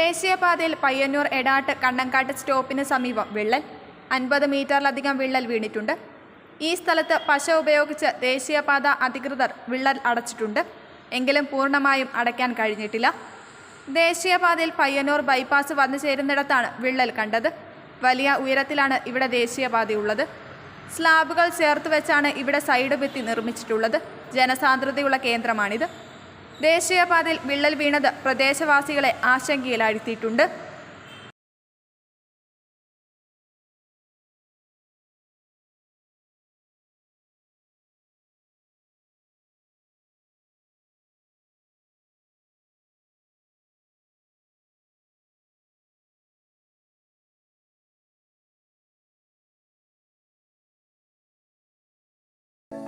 ദേശീയപാതയിൽ പയ്യന്നൂർ എടാട്ട് കണ്ണങ്കാട്ട് സ്റ്റോപ്പിന് സമീപം വിള്ളൽ. അൻപത് മീറ്ററിലധികം വിള്ളൽ വീണിട്ടുണ്ട്. ഈ സ്ഥലത്ത് പശ ഉപയോഗിച്ച് ദേശീയപാത അധികൃതർ വിള്ളൽ അടച്ചിട്ടുണ്ട്. എങ്കിലും പൂർണമായും അടയ്ക്കാൻ കഴിഞ്ഞിട്ടില്ല. ദേശീയപാതയിൽ പയ്യന്നൂർ ബൈപ്പാസ് വന്നു ചേരുന്നിടത്താണ് വിള്ളൽ കണ്ടത്. വലിയ ഉയരത്തിലാണ് ഇവിടെ ദേശീയപാതയുള്ളത്. സ്ലാബുകൾ ചേർത്ത് വെച്ചാണ് ഇവിടെ സൈഡ് ഭിത്തി നിർമ്മിച്ചിട്ടുള്ളത്. ജനസാന്ദ്രതയുള്ള കേന്ദ്രമാണിത്. ദേശീയപാതയിൽ വിള്ളൽ വീണത് പ്രദേശവാസികളെ ആശങ്കയിലാഴ്ത്തിയിട്ടുണ്ട്